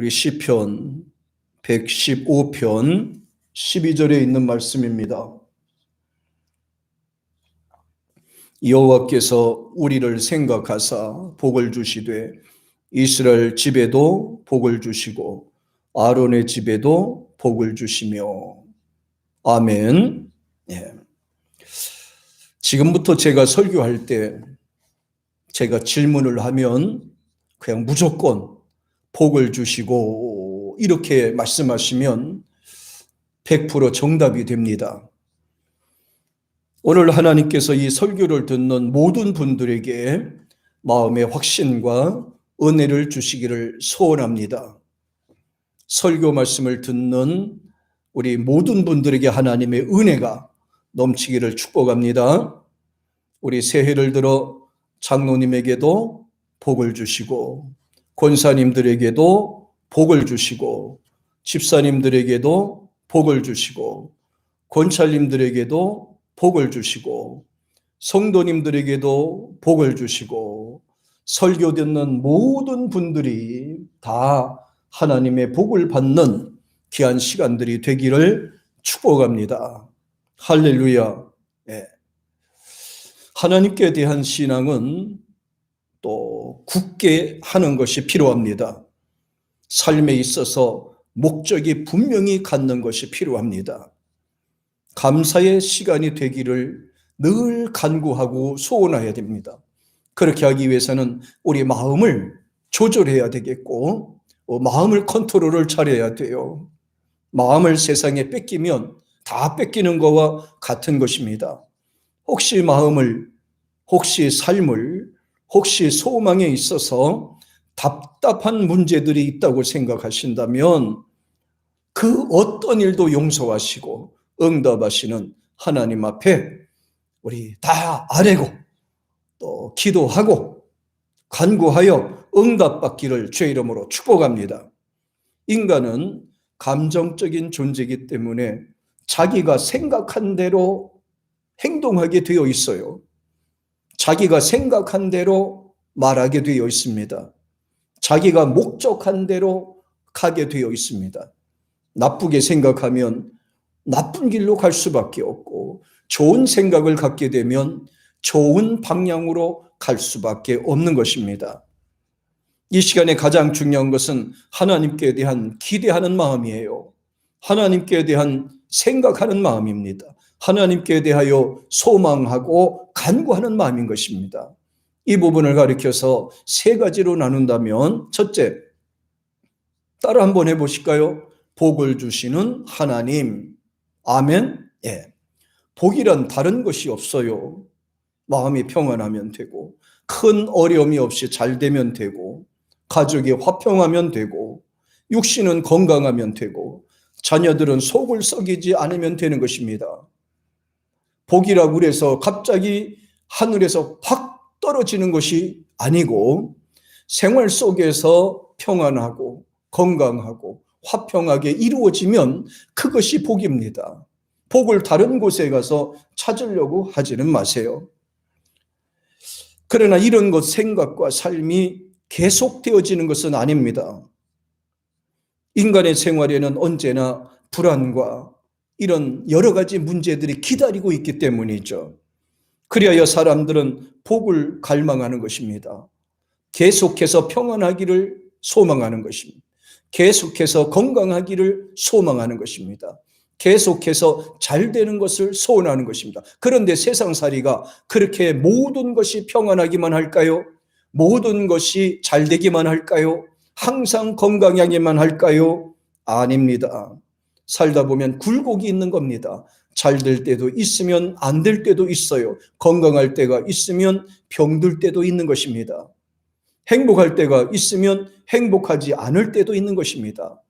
우리 시편 115편 12절에 있는 말씀입니다. 여호와께서 우리를 생각하사 복을 주시되 이스라엘 집에도 복을 주시고 아론의 집에도 복을 주시며 아멘. 예. 지금부터 제가 설교할 때 제가 질문을 하면 그냥 무조건 복을 주시고 이렇게 말씀하시면 100% 정답이 됩니다. 오늘 하나님께서 이 설교를 듣는 모든 분들에게 마음의 확신과 은혜를 주시기를 소원합니다. 설교 말씀을 듣는 우리 모든 분들에게 하나님의 은혜가 넘치기를 축복합니다. 우리 새해를 들어 장로님에게도 복을 주시고 권사님들에게도 복을 주시고 집사님들에게도 복을 주시고 권찰님들에게도 복을 주시고 성도님들에게도 복을 주시고 설교 듣는 모든 분들이 다 하나님의 복을 받는 귀한 시간들이 되기를 축복합니다. 할렐루야. 예. 하나님께 대한 신앙은 또 굳게 하는 것이 필요합니다. 삶에 있어서 목적이 분명히 갖는 것이 필요합니다. 감사의 시간이 되기를 늘 간구하고 소원해야 됩니다. 그렇게 하기 위해서는 우리 마음을 조절해야 되겠고, 어, 마음을 컨트롤을 잘해야 돼요. 마음을 세상에 뺏기면 다 뺏기는 거와 같은 것입니다. 혹시 마음을, 혹시 삶을, 혹시 소망에 있어서 답답한 문제들이 있다고 생각하신다면 그 어떤 일도 용서하시고 응답하시는 하나님 앞에 우리 다 아뢰고 또 기도하고 간구하여 응답받기를 죄 이름으로 축복합니다. 인간은 감정적인 존재이기 때문에 자기가 생각한 대로 행동하게 되어 있어요. 자기가 생각한 대로 말하게 되어 있습니다. 자기가 목적한 대로 가게 되어 있습니다. 나쁘게 생각하면 나쁜 길로 갈 수밖에 없고 좋은 생각을 갖게 되면 좋은 방향으로 갈 수밖에 없는 것입니다. 이 시간에 가장 중요한 것은 하나님께 대한 기대하는 마음이에요. 하나님께 대한 생각하는 마음입니다. 하나님께 대하여 소망하고 간구하는 마음인 것입니다. 이 부분을 가리켜서 세 가지로 나눈다면 첫째, 따라 한번 해보실까요? 복을 주시는 하나님. 아멘. 예. 복이란 다른 것이 없어요. 마음이 평안하면 되고, 큰 어려움이 없이 잘 되면 되고, 가족이 화평하면 되고, 육신은 건강하면 되고, 자녀들은 속을 썩이지 않으면 되는 것입니다. 복이라고 그래서 갑자기 하늘에서 팍 떨어지는 것이 아니고 생활 속에서 평안하고 건강하고 화평하게 이루어지면 그것이 복입니다. 복을 다른 곳에 가서 찾으려고 하지는 마세요. 그러나 이런 것 생각과 삶이 계속되어지는 것은 아닙니다. 인간의 생활에는 언제나 불안과 이런 여러 가지 문제들이 기다리고 있기 때문이죠. 그리하여 사람들은 복을 갈망하는 것입니다. 계속해서 평안하기를 소망하는 것입니다. 계속해서 건강하기를 소망하는 것입니다. 계속해서 잘 되는 것을 소원하는 것입니다. 그런데 세상살이가 그렇게 모든 것이 평안하기만 할까요? 모든 것이 잘 되기만 할까요? 항상 건강하기만 할까요? 아닙니다. 살다 보면 굴곡이 있는 겁니다. 잘 될 때도 있으면 안 될 때도 있어요. 건강할 때가 있으면 병들 때도 있는 것입니다. 행복할 때가 있으면 행복하지 않을 때도 있는 것입니다.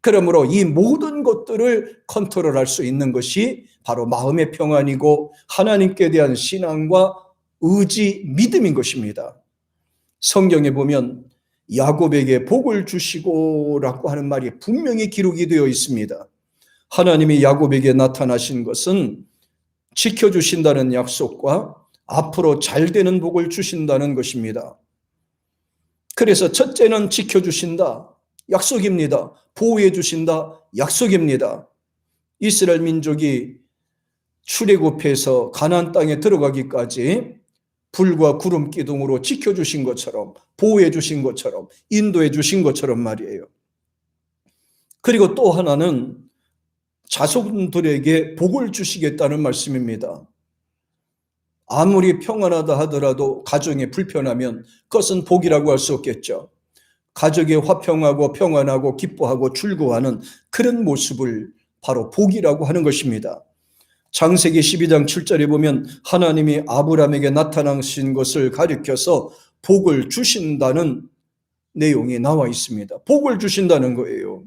그러므로 이 모든 것들을 컨트롤할 수 있는 것이 바로 마음의 평안이고 하나님께 대한 신앙과 의지, 믿음인 것입니다. 성경에 보면 야곱에게 복을 주시고라고 하는 말이 분명히 기록이 되어 있습니다. 하나님이 야곱에게 나타나신 것은 지켜주신다는 약속과 앞으로 잘 되는 복을 주신다는 것입니다. 그래서 첫째는 지켜주신다. 약속입니다. 보호해 주신다. 약속입니다. 이스라엘 민족이 출애굽해서 가나안 땅에 들어가기까지 불과 구름 기둥으로 지켜 주신 것처럼 보호해 주신 것처럼 인도해 주신 것처럼 말이에요. 그리고 또 하나는 자손들에게 복을 주시겠다는 말씀입니다. 아무리 평안하다 하더라도 가정에 불편하면 그것은 복이라고 할 수 없겠죠. 가족이 화평하고 평안하고 기뻐하고 출구하는 그런 모습을 바로 복이라고 하는 것입니다. 장세기 12장 7절에 보면 하나님이 아브라함에게 나타나신 것을 가리켜서 복을 주신다는 내용이 나와 있습니다. 복을 주신다는 거예요.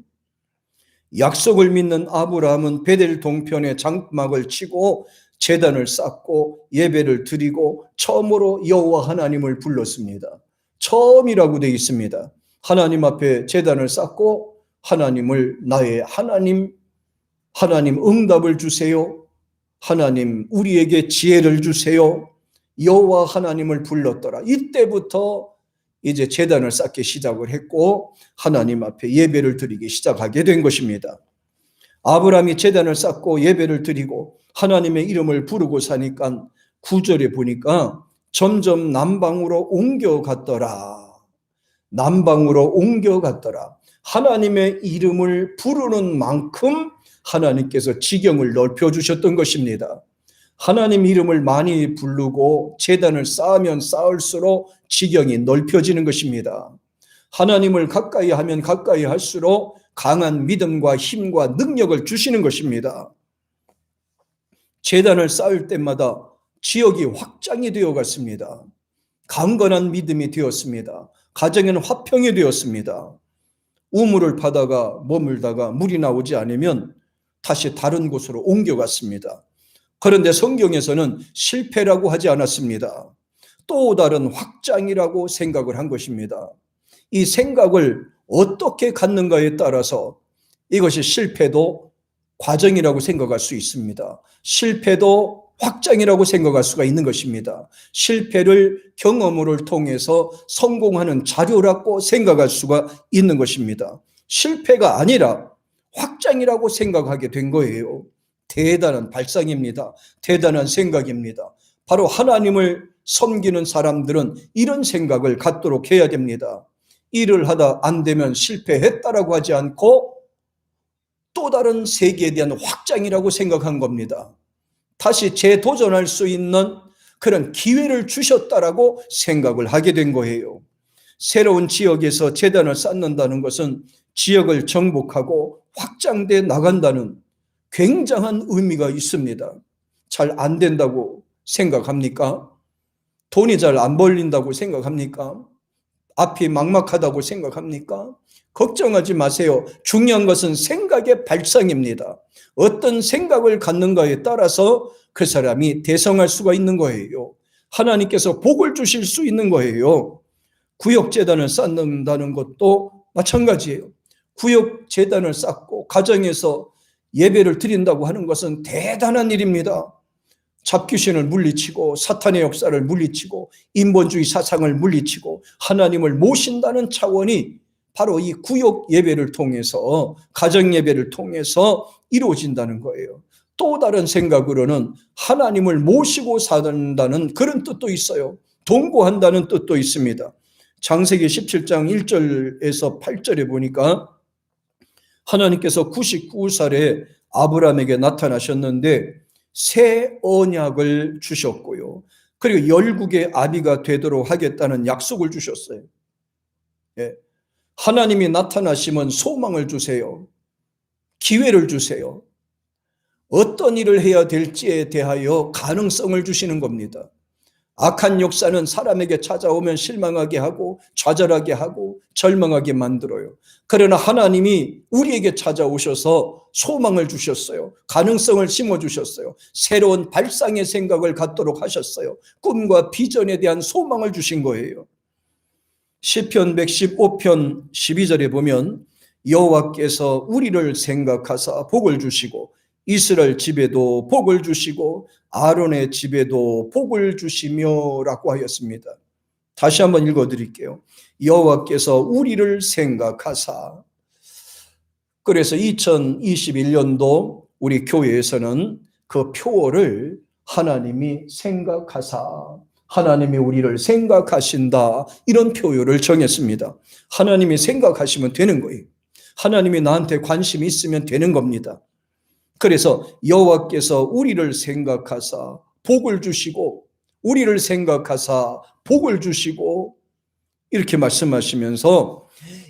약속을 믿는 아브라함은 베델 동편에 장막을 치고 제단을 쌓고 예배를 드리고 처음으로 여호와 하나님을 불렀습니다. 처음이라고 되어 있습니다. 하나님 앞에 제단을 쌓고 하나님을 나의 하나님 하나님 응답을 주세요. 하나님 우리에게 지혜를 주세요. 여호와 하나님을 불렀더라. 이때부터 이제 제단을 쌓기 시작을 했고 하나님 앞에 예배를 드리기 시작하게 된 것입니다. 아브라함이 제단을 쌓고 예배를 드리고 하나님의 이름을 부르고 사니까 구절에 보니까 점점 남방으로 옮겨갔더라. 남방으로 옮겨갔더라. 하나님의 이름을 부르는 만큼 하나님께서 지경을 넓혀 주셨던 것입니다. 하나님 이름을 많이 부르고 재단을 쌓으면 쌓을수록 지경이 넓혀지는 것입니다. 하나님을 가까이 하면 가까이 할수록 강한 믿음과 힘과 능력을 주시는 것입니다. 재단을 쌓을 때마다 지역이 확장이 되어 갔습니다. 강건한 믿음이 되었습니다. 가정에는 화평이 되었습니다. 우물을 파다가 머물다가 물이 나오지 않으면 다시 다른 곳으로 옮겨갔습니다. 그런데 성경에서는 실패라고 하지 않았습니다. 또 다른 확장이라고 생각을 한 것입니다. 이 생각을 어떻게 갖는가에 따라서 이것이 실패도 과정이라고 생각할 수 있습니다. 실패도 확장이라고 생각할 수가 있는 것입니다. 실패를 경험을 통해서 성공하는 자료라고 생각할 수가 있는 것입니다. 실패가 아니라 확장이라고 생각하게 된 거예요. 대단한 발상입니다. 대단한 생각입니다. 바로 하나님을 섬기는 사람들은 이런 생각을 갖도록 해야 됩니다. 일을 하다 안 되면 실패했다라고 하지 않고 또 다른 세계에 대한 확장이라고 생각한 겁니다. 다시 재도전할 수 있는 그런 기회를 주셨다라고 생각을 하게 된 거예요. 새로운 지역에서 재단을 쌓는다는 것은 지역을 정복하고 확장돼 나간다는 굉장한 의미가 있습니다. 잘 안 된다고 생각합니까? 돈이 잘 안 벌린다고 생각합니까? 앞이 막막하다고 생각합니까? 걱정하지 마세요. 중요한 것은 생각의 발상입니다. 어떤 생각을 갖는가에 따라서 그 사람이 대성할 수가 있는 거예요. 하나님께서 복을 주실 수 있는 거예요. 구역재단을 쌓는다는 것도 마찬가지예요. 구역 재단을 쌓고 가정에서 예배를 드린다고 하는 것은 대단한 일입니다. 잡귀신을 물리치고 사탄의 역사를 물리치고 인본주의 사상을 물리치고 하나님을 모신다는 차원이 바로 이 구역 예배를 통해서 가정 예배를 통해서 이루어진다는 거예요. 또 다른 생각으로는 하나님을 모시고 산다는 그런 뜻도 있어요. 동거한다는 뜻도 있습니다. 장세기 17장 1절에서 8절에 보니까 하나님께서 99살에 아브라함에게 나타나셨는데 새 언약을 주셨고요. 그리고 열국의 아비가 되도록 하겠다는 약속을 주셨어요. 예. 하나님이 나타나시면 소망을 주세요. 기회를 주세요. 어떤 일을 해야 될지에 대하여 가능성을 주시는 겁니다. 악한 역사는 사람에게 찾아오면 실망하게 하고 좌절하게 하고 절망하게 만들어요. 그러나 하나님이 우리에게 찾아오셔서 소망을 주셨어요. 가능성을 심어 주셨어요. 새로운 발상의 생각을 갖도록 하셨어요. 꿈과 비전에 대한 소망을 주신 거예요. 시편 115편 12절에 보면 여호와께서 우리를 생각하사 복을 주시고 이스라엘 집에도 복을 주시고 아론의 집에도 복을 주시며라고 하였습니다. 다시 한번 읽어 드릴게요. 여호와께서 우리를 생각하사 그래서 2021년도 우리 교회에서는 그 표어를 하나님이 생각하사 하나님이 우리를 생각하신다 이런 표현을 정했습니다. 하나님이 생각하시면 되는 거예요. 하나님이 나한테 관심이 있으면 되는 겁니다. 그래서 여호와께서 우리를 생각하사 복을 주시고 우리를 생각하사 복을 주시고 이렇게 말씀하시면서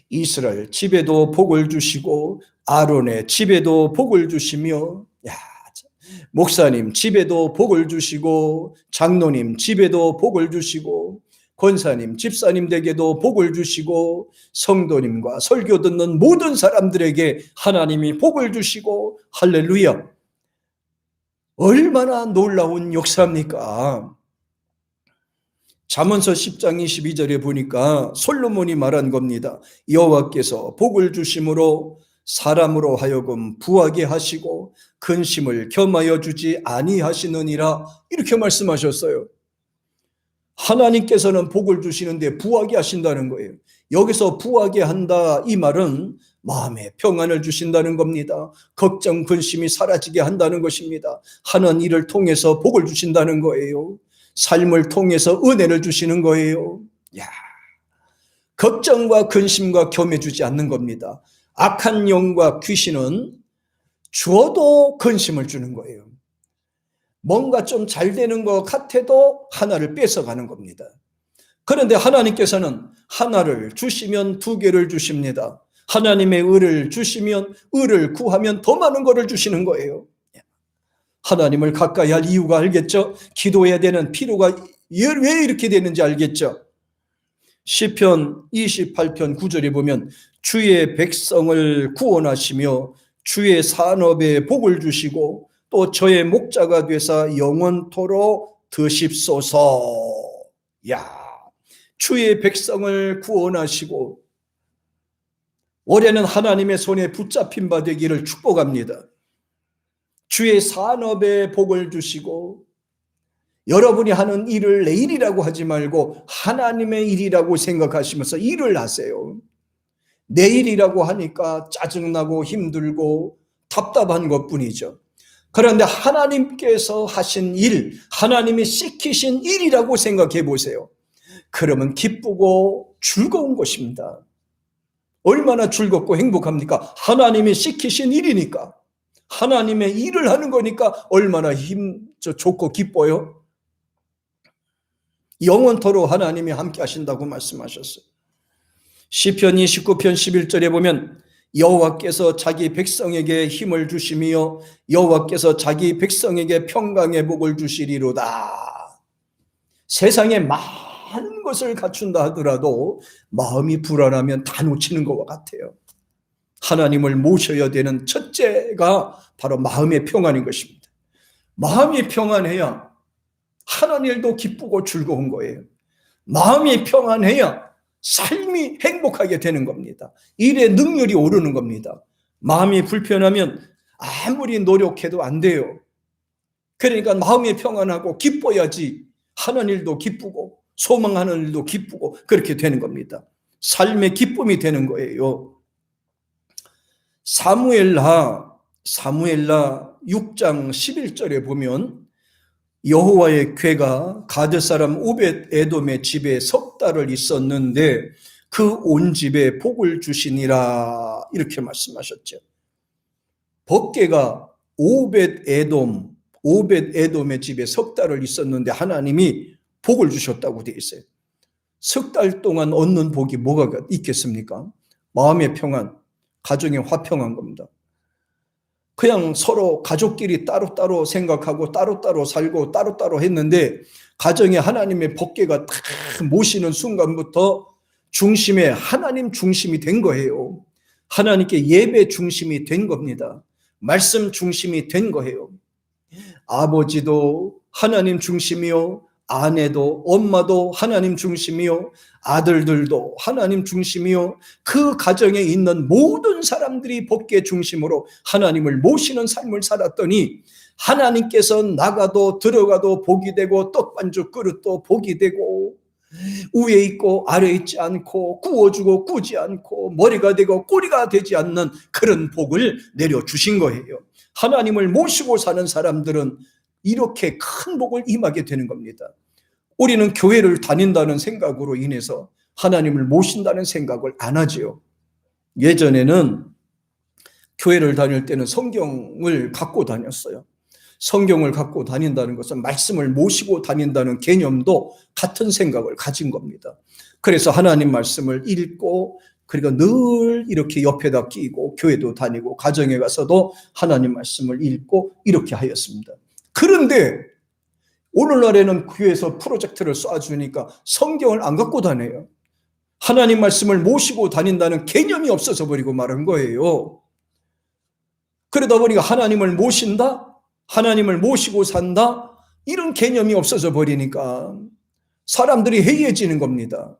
이스라엘 집에도 복을 주시고 아론의 집에도 복을 주시며 야 목사님 집에도 복을 주시고 장로님 집에도 복을 주시고 권사님 집사님 댁에도 복을 주시고 성도님과 설교 듣는 모든 사람들에게 하나님이 복을 주시고 할렐루야 얼마나 놀라운 역사입니까? 잠언서 10장 22절에 보니까 솔로몬이 말한 겁니다. 여호와께서 복을 주심으로 사람으로 하여금 부하게 하시고 근심을 겸하여 주지 아니하시느니라 이렇게 말씀하셨어요. 하나님께서는 복을 주시는데 부하게 하신다는 거예요. 여기서 부하게 한다 이 말은 마음에 평안을 주신다는 겁니다. 걱정 근심이 사라지게 한다는 것입니다. 하는 일을 통해서 복을 주신다는 거예요. 삶을 통해서 은혜를 주시는 거예요. 야. 걱정과 근심과 겸해주지 않는 겁니다. 악한 영과 귀신은 주어도 근심을 주는 거예요. 뭔가 좀 잘 되는 것 같아도 하나를 뺏어가는 겁니다. 그런데 하나님께서는 하나를 주시면 두 개를 주십니다. 하나님의 의를 주시면 의를 구하면 더 많은 것을 주시는 거예요. 하나님을 가까이 할 이유가 알겠죠? 기도해야 되는 필요가 왜 이렇게 되는지 알겠죠? 시편 28편 9절에 보면 주의 백성을 구원하시며 주의 산업에 복을 주시고 또 저의 목자가 되사 영원토록 드십소서. 야, 주의 백성을 구원하시고 올해는 하나님의 손에 붙잡힌 바 되기를 축복합니다. 주의 산업에 복을 주시고 여러분이 하는 일을 내 일이라고 하지 말고 하나님의 일이라고 생각하시면서 일을 하세요. 내 일이라고 하니까 짜증나고 힘들고 답답한 것 뿐이죠. 그런데 하나님께서 하신 일, 하나님이 시키신 일이라고 생각해 보세요. 그러면 기쁘고 즐거운 것입니다. 얼마나 즐겁고 행복합니까? 하나님이 시키신 일이니까. 하나님의 일을 하는 거니까 얼마나 힘 좋고 기뻐요. 영원토록 하나님이 함께 하신다고 말씀하셨어요. 시편 29편 11절에 보면 여호와께서 자기 백성에게 힘을 주시며 여호와께서 자기 백성에게 평강의 복을 주시리로다. 세상에 많은 것을 갖춘다 하더라도 마음이 불안하면 다 놓치는 것과 같아요. 하나님을 모셔야 되는 첫째가 바로 마음의 평안인 것입니다. 마음이 평안해야 하는 일도 기쁘고 즐거운 거예요. 마음이 평안해야 삶이 행복하게 되는 겁니다. 일의 능률이 오르는 겁니다. 마음이 불편하면 아무리 노력해도 안 돼요. 그러니까 마음이 평안하고 기뻐야지 하는 일도 기쁘고 소망하는 일도 기쁘고 그렇게 되는 겁니다. 삶의 기쁨이 되는 거예요. 사무엘하 사무엘라 6장 11절에 보면 여호와의 궤가 가드 사람 오벳 에돔의 집에 석 달을 있었는데 그 온 집에 복을 주시니라 이렇게 말씀하셨죠. 법궤가 오벳 에돔 오벳 에돔의 집에 석 달을 있었는데 하나님이 복을 주셨다고 되어 있어요. 석 달 동안 얻는 복이 뭐가 있겠습니까? 마음의 평안, 가정의 화평한 겁니다. 그냥 서로 가족끼리 따로따로 생각하고 따로따로 살고 따로따로 했는데 가정에 하나님의 법계가 탁 모시는 순간부터 중심에 하나님 중심이 된 거예요. 하나님께 예배 중심이 된 겁니다. 말씀 중심이 된 거예요. 아버지도 하나님 중심이요. 아내도 엄마도 하나님 중심이요. 아들들도 하나님 중심이요. 그 가정에 있는 모든 사람들이 복계 중심으로 하나님을 모시는 삶을 살았더니 하나님께서 나가도 들어가도 복이 되고 떡반죽 그릇도 복이 되고 위에 있고 아래에 있지 않고 구워주고 꾸지 않고 머리가 되고 꼬리가 되지 않는 그런 복을 내려주신 거예요. 하나님을 모시고 사는 사람들은 이렇게 큰 복을 임하게 되는 겁니다. 우리는 교회를 다닌다는 생각으로 인해서 하나님을 모신다는 생각을 안 하지요. 예전에는 교회를 다닐 때는 성경을 갖고 다녔어요. 성경을 갖고 다닌다는 것은 말씀을 모시고 다닌다는 개념도 같은 생각을 가진 겁니다. 그래서 하나님 말씀을 읽고 그리고 늘 이렇게 옆에다 끼고 교회도 다니고 가정에 가서도 하나님 말씀을 읽고 이렇게 하였습니다. 그런데 오늘날에는 교회에서 프로젝트를 쏴주니까 성경을 안 갖고 다녀요. 하나님 말씀을 모시고 다닌다는 개념이 없어져 버리고 말한 거예요. 그러다 보니까 하나님을 모신다? 하나님을 모시고 산다? 이런 개념이 없어져 버리니까 사람들이 해이해지는 겁니다.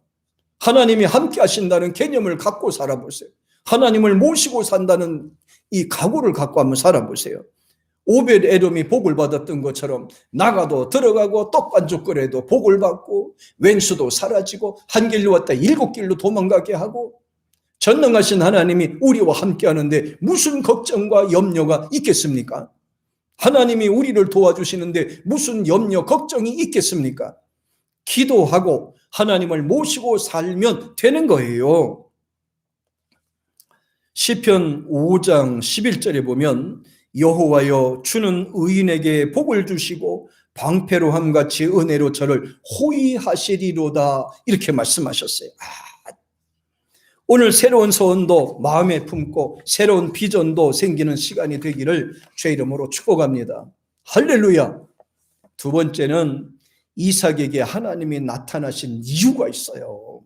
하나님이 함께 하신다는 개념을 갖고 살아보세요. 하나님을 모시고 산다는 이 각오를 갖고 한번 살아보세요. 오벳 에돔이 복을 받았던 것처럼 나가도 들어가고 떡반죽 끓여도 복을 받고 왼수도 사라지고 한 길로 왔다 일곱 길로 도망가게 하고 전능하신 하나님이 우리와 함께 하는데 무슨 걱정과 염려가 있겠습니까? 하나님이 우리를 도와주시는데 무슨 염려, 걱정이 있겠습니까? 기도하고 하나님을 모시고 살면 되는 거예요. 시편 5장 11절에 보면 여호와여 주는 의인에게 복을 주시고 방패로함 같이 은혜로 저를 호위하시리로다 이렇게 말씀하셨어요. 아, 오늘 새로운 소원도 마음에 품고 새로운 비전도 생기는 시간이 되기를 주의 이름으로 축복합니다. 할렐루야. 두 번째는 이삭에게 하나님이 나타나신 이유가 있어요.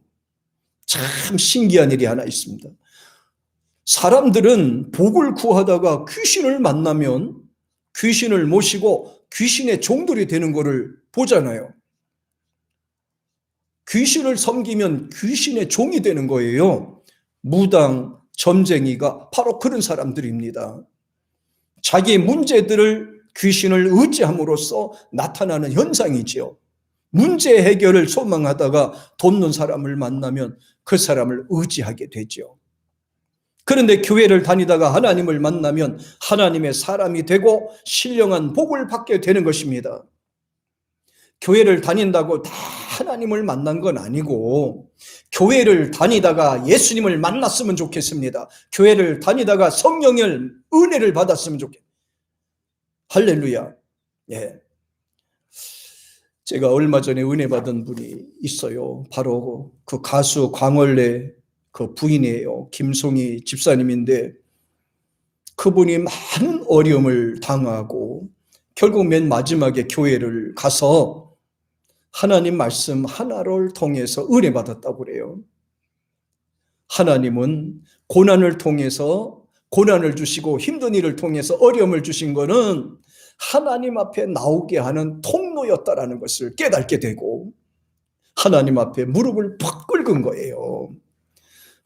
참 신기한 일이 하나 있습니다. 사람들은 복을 구하다가 귀신을 만나면 귀신을 모시고 귀신의 종들이 되는 것을 보잖아요. 귀신을 섬기면 귀신의 종이 되는 거예요. 무당, 점쟁이가 바로 그런 사람들입니다. 자기 문제들을 귀신을 의지함으로써 나타나는 현상이지요. 문제 해결을 소망하다가 돕는 사람을 만나면 그 사람을 의지하게 되죠. 그런데 교회를 다니다가 하나님을 만나면 하나님의 사람이 되고 신령한 복을 받게 되는 것입니다. 교회를 다닌다고 다 하나님을 만난 건 아니고 교회를 다니다가 예수님을 만났으면 좋겠습니다. 교회를 다니다가 성령의 은혜를 받았으면 좋겠. 할렐루야. 예. 제가 얼마 전에 은혜 받은 분이 있어요. 바로 그 가수 광월래 그 부인이에요. 김송이 집사님인데 그분이 많은 어려움을 당하고 결국 맨 마지막에 교회를 가서 하나님 말씀 하나를 통해서 은혜 받았다고 그래요. 하나님은 고난을 통해서 고난을 주시고 힘든 일을 통해서 어려움을 주신 거는 하나님 앞에 나오게 하는 통로였다라는 것을 깨닫게 되고 하나님 앞에 무릎을 팍 꿇은 거예요.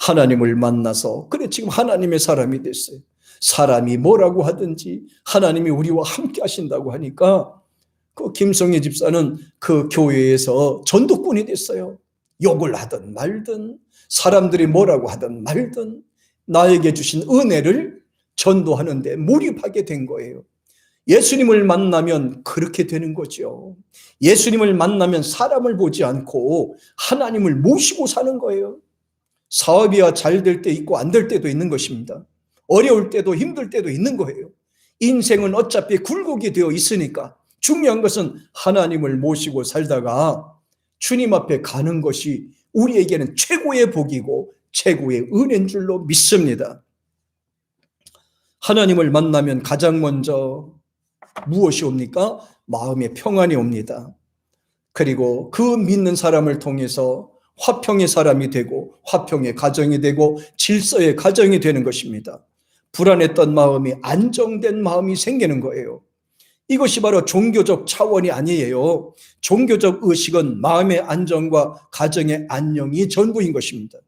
하나님을 만나서 그래 지금 하나님의 사람이 됐어요. 사람이 뭐라고 하든지 하나님이 우리와 함께 하신다고 하니까 그 김성희 집사는 그 교회에서 전도꾼이 됐어요. 욕을 하든 말든 사람들이 뭐라고 하든 말든 나에게 주신 은혜를 전도하는데 몰입하게 된 거예요. 예수님을 만나면 그렇게 되는 거죠. 예수님을 만나면 사람을 보지 않고 하나님을 모시고 사는 거예요. 사업이야 잘 될 때 있고 안 될 때도 있는 것입니다. 어려울 때도 힘들 때도 있는 거예요. 인생은 어차피 굴곡이 되어 있으니까 중요한 것은 하나님을 모시고 살다가 주님 앞에 가는 것이 우리에게는 최고의 복이고 최고의 은혜인 줄로 믿습니다. 하나님을 만나면 가장 먼저 무엇이 옵니까? 마음의 평안이 옵니다. 그리고 그 믿는 사람을 통해서 화평의 사람이 되고 화평의 가정이 되고 질서의 가정이 되는 것입니다. 불안했던 마음이 안정된 마음이 생기는 거예요. 이것이 바로 종교적 차원이 아니에요. 종교적 의식은 마음의 안정과 가정의 안녕이 전부인 것입니다.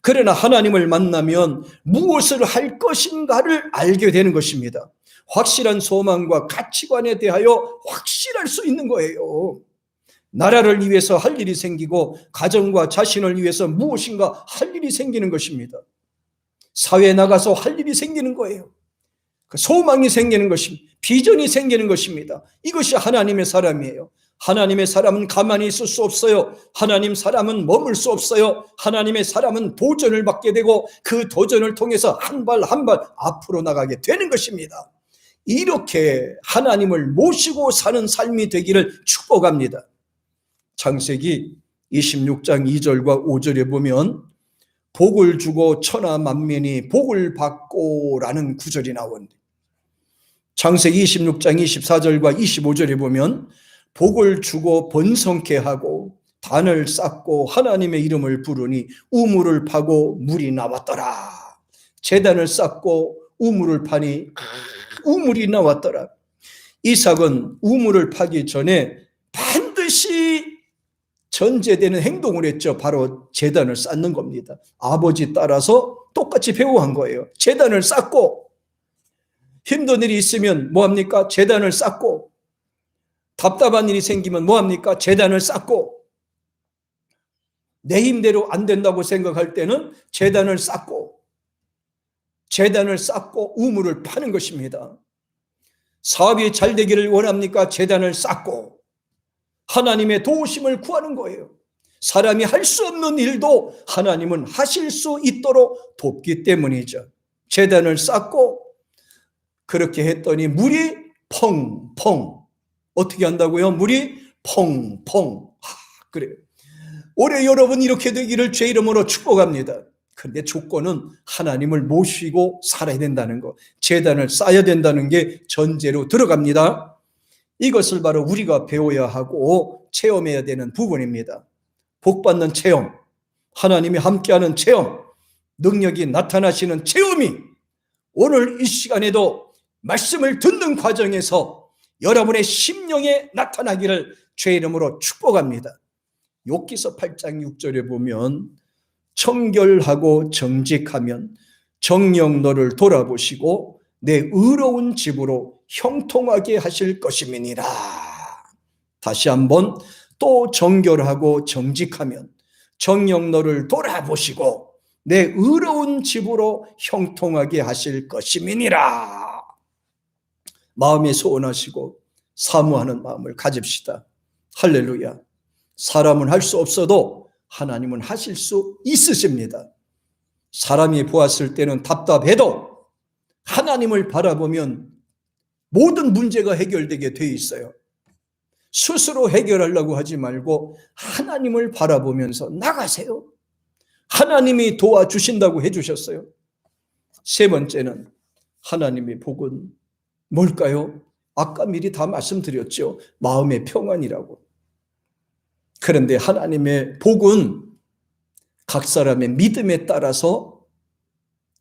그러나 하나님을 만나면 무엇을 할 것인가를 알게 되는 것입니다. 확실한 소망과 가치관에 대하여 확실할 수 있는 거예요. 나라를 위해서 할 일이 생기고 가정과 자신을 위해서 무엇인가 할 일이 생기는 것입니다. 사회에 나가서 할 일이 생기는 거예요. 그 소망이 생기는 것입니다. 비전이 생기는 것입니다. 이것이 하나님의 사람이에요. 하나님의 사람은 가만히 있을 수 없어요. 하나님 사람은 머물 수 없어요. 하나님의 사람은 도전을 받게 되고 그 도전을 통해서 한 발 한 발 앞으로 나가게 되는 것입니다. 이렇게 하나님을 모시고 사는 삶이 되기를 축복합니다. 창세기 26장 2절과 5절에 보면 복을 주고 천하 만민이 복을 받고라는 구절이 나오는데 창세기 26장 24절과 25절에 보면 복을 주고 번성케 하고 단을 쌓고 하나님의 이름을 부르니 우물을 파고 물이 나왔더라. 재단을 쌓고 우물을 파니 우물이 나왔더라. 이삭은 우물을 파기 전에 반드시 전제되는 행동을 했죠. 바로 재단을 쌓는 겁니다. 아버지 따라서 똑같이 배우한 거예요. 재단을 쌓고 힘든 일이 있으면 뭐합니까? 재단을 쌓고 답답한 일이 생기면 뭐합니까? 재단을 쌓고 내 힘대로 안 된다고 생각할 때는 재단을 쌓고 재단을 쌓고 우물을 파는 것입니다. 사업이 잘 되기를 원합니까? 재단을 쌓고 하나님의 도우심을 구하는 거예요. 사람이 할 수 없는 일도 하나님은 하실 수 있도록 돕기 때문이죠. 재단을 쌓고 그렇게 했더니 물이 펑펑 어떻게 한다고요? 물이 펑펑 하, 그래요. 올해 여러분 이렇게 되기를 제 이름으로 축복합니다. 그런데 조건은 하나님을 모시고 살아야 된다는 거, 재단을 쌓아야 된다는 게 전제로 들어갑니다. 이것을 바로 우리가 배워야 하고 체험해야 되는 부분입니다. 복받는 체험, 하나님이 함께하는 체험, 능력이 나타나시는 체험이 오늘 이 시간에도 말씀을 듣는 과정에서 여러분의 심령에 나타나기를 죄 이름으로 축복합니다. 욥기서 8장 6절에 보면 청결하고 정직하면 정령 너를 돌아보시고 내 의로운 집으로 형통하게 하실 것임이니라. 다시 한번 또 정결하고 정직하면 정령 너를 돌아보시고 내 의로운 집으로 형통하게 하실 것임이니라. 마음이 소원하시고 사모하는 마음을 가집시다. 할렐루야. 사람은 할 수 없어도 하나님은 하실 수 있으십니다. 사람이 보았을 때는 답답해도 하나님을 바라보면 모든 문제가 해결되게 돼 있어요. 스스로 해결하려고 하지 말고 하나님을 바라보면서 나가세요. 하나님이 도와주신다고 해주셨어요. 세 번째는 하나님의 복은 뭘까요? 아까 미리 다 말씀드렸죠. 마음의 평안이라고. 그런데 하나님의 복은 각 사람의 믿음에 따라서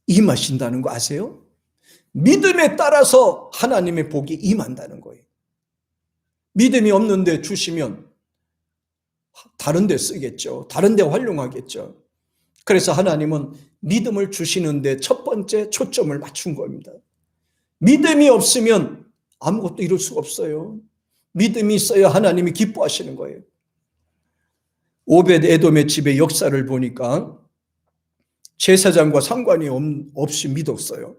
임하신다는 거 아세요? 믿음에 따라서 하나님의 복이 임한다는 거예요. 믿음이 없는데 주시면 다른 데 쓰겠죠. 다른 데 활용하겠죠. 그래서 하나님은 믿음을 주시는데 첫 번째 초점을 맞춘 겁니다. 믿음이 없으면 아무것도 이룰 수가 없어요. 믿음이 있어야 하나님이 기뻐하시는 거예요. 오벳 에돔의 집의 역사를 보니까 제사장과 상관이 없이 믿었어요.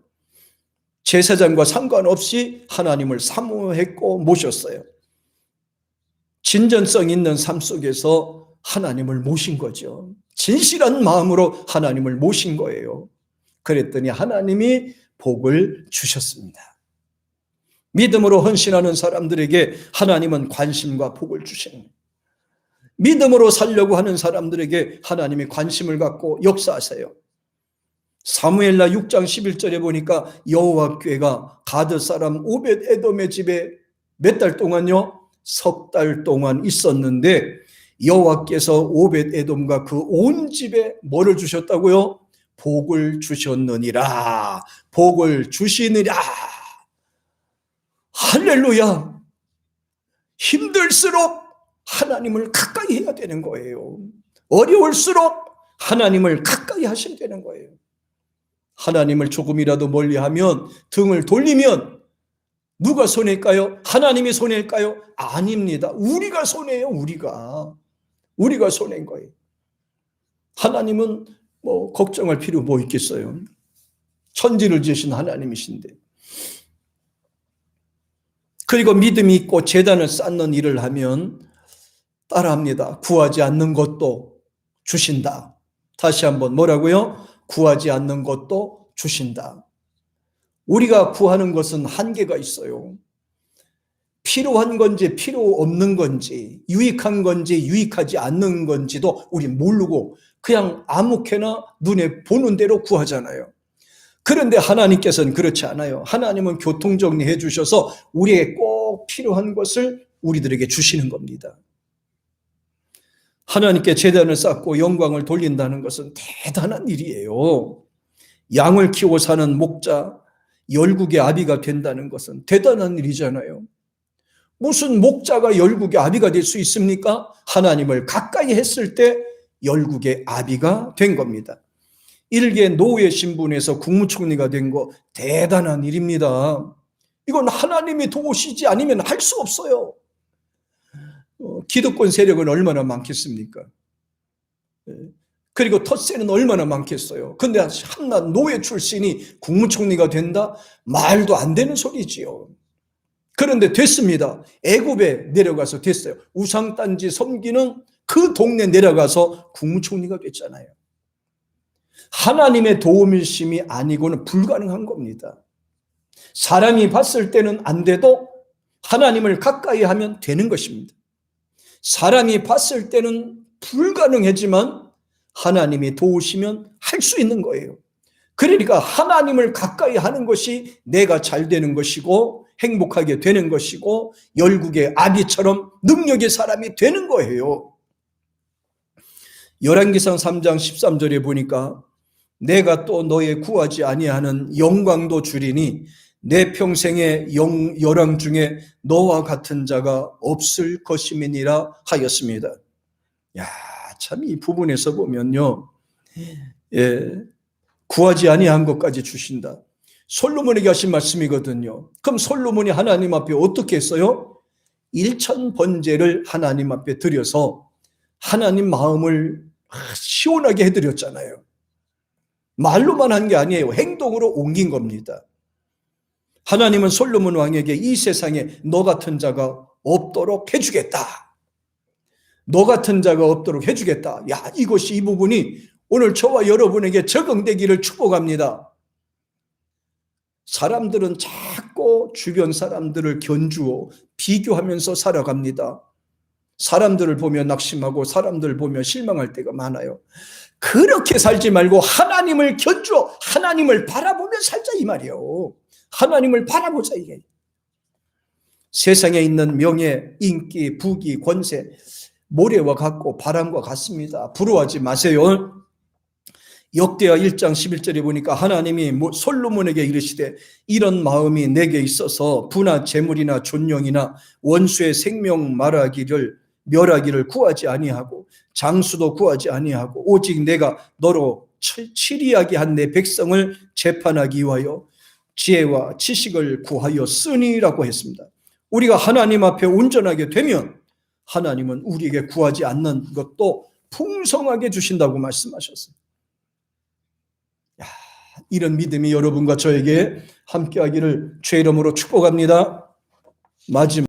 제사장과 상관없이 하나님을 사모했고 모셨어요. 진전성 있는 삶 속에서 하나님을 모신 거죠. 진실한 마음으로 하나님을 모신 거예요. 그랬더니 하나님이 복을 주셨습니다. 믿음으로 헌신하는 사람들에게 하나님은 관심과 복을 주시는 믿음으로 살려고 하는 사람들에게 하나님이 관심을 갖고 역사하세요. 사무엘라 6장 11절에 보니까 여호와께가 가드 사람 오벳 에돔의 집에 몇 달 동안요? 석 달 동안 있었는데 여호와께서 오벳 에돔과 그 온 집에 뭐를 주셨다고요? 복을 주셨느니라. 복을 주시느라. 할렐루야. 힘들수록 하나님을 가까이 해야 되는 거예요. 어려울수록 하나님을 가까이 하셔야 되는 거예요. 하나님을 조금이라도 멀리 하면 등을 돌리면 누가 손해일까요? 하나님이 손해일까요? 아닙니다. 우리가 손해예요, 우리가. 우리가 손해인 거예요. 하나님은 뭐 걱정할 필요 뭐 있겠어요? 천지를 지으신 하나님이신데. 그리고 믿음이 있고 재단을 쌓는 일을 하면 따라합니다. 구하지 않는 것도 주신다. 다시 한번 뭐라고요? 구하지 않는 것도 주신다. 우리가 구하는 것은 한계가 있어요. 필요한 건지 필요 없는 건지 유익한 건지 유익하지 않는 건지도 우리 모르고 그냥 아무렇게나 눈에 보는 대로 구하잖아요. 그런데 하나님께서는 그렇지 않아요. 하나님은 교통정리해 주셔서 우리에게 꼭 필요한 것을 우리들에게 주시는 겁니다. 하나님께 재단을 쌓고 영광을 돌린다는 것은 대단한 일이에요. 양을 키워 사는 목자, 열국의 아비가 된다는 것은 대단한 일이잖아요. 무슨 목자가 열국의 아비가 될 수 있습니까? 하나님을 가까이 했을 때 열국의 아비가 된 겁니다. 일개 노예 신분에서 국무총리가 된 거 대단한 일입니다. 이건 하나님이 도우시지 않으면 할 수 없어요. 어, 기득권 세력은 얼마나 많겠습니까? 예. 그리고 텃세는 얼마나 많겠어요. 근데 한낱 노예 출신이 국무총리가 된다? 말도 안 되는 소리지요. 그런데 됐습니다. 애굽에 내려가서 됐어요. 우상단지 섬기는 그 동네 내려가서 국무총리가 됐잖아요. 하나님의 도움일심이 아니고는 불가능한 겁니다. 사람이 봤을 때는 안 돼도 하나님을 가까이 하면 되는 것입니다. 사람이 봤을 때는 불가능하지만 하나님이 도우시면 할 수 있는 거예요. 그러니까 하나님을 가까이 하는 것이 내가 잘 되는 것이고 행복하게 되는 것이고 열국의 아비처럼 능력의 사람이 되는 거예요. 열왕기상 3장 13절에 보니까 내가 또 너의 구하지 아니하는 영광도 주리니 내 평생의 영, 열왕 중에 너와 같은 자가 없을 것임이니라 하였습니다. 야, 참 이 부분에서 보면요. 예, 구하지 아니한 것까지 주신다. 솔로몬에게 하신 말씀이거든요. 그럼 솔로몬이 하나님 앞에 어떻게 했어요? 일천 번제를 하나님 앞에 드려서 하나님 마음을 시원하게 해드렸잖아요. 말로만 한 게 아니에요. 행동으로 옮긴 겁니다. 하나님은 솔로몬 왕에게 이 세상에 너 같은 자가 없도록 해주겠다. 너 같은 자가 없도록 해주겠다. 야, 이것이 이 부분이 오늘 저와 여러분에게 적용되기를 축복합니다. 사람들은 자꾸 주변 사람들을 견주어 비교하면서 살아갑니다. 사람들을 보면 낙심하고 사람들을 보면 실망할 때가 많아요. 그렇게 살지 말고 하나님을 견주어 하나님을 바라보며 살자 이 말이에요. 하나님을 바라보자 이게. 세상에 있는 명예, 인기, 부귀, 권세 모래와 같고 바람과 같습니다. 부러워하지 마세요. 역대하 1장 11절에 보니까 하나님이 뭐 솔로몬에게 이르시되 이런 마음이 내게 있어서 부나 재물이나 존령이나 원수의 생명 말하기를 멸하기를 구하지 아니하고 장수도 구하지 아니하고 오직 내가 너로 치리하게 한 내 백성을 재판하기 위하여 지혜와 지식을 구하여 쓰니라고 했습니다. 우리가 하나님 앞에 온전하게 되면 하나님은 우리에게 구하지 않는 것도 풍성하게 주신다고 말씀하셨어요. 야, 이런 믿음이 여러분과 저에게 함께하기를 죄 이름으로 축복합니다. 마지막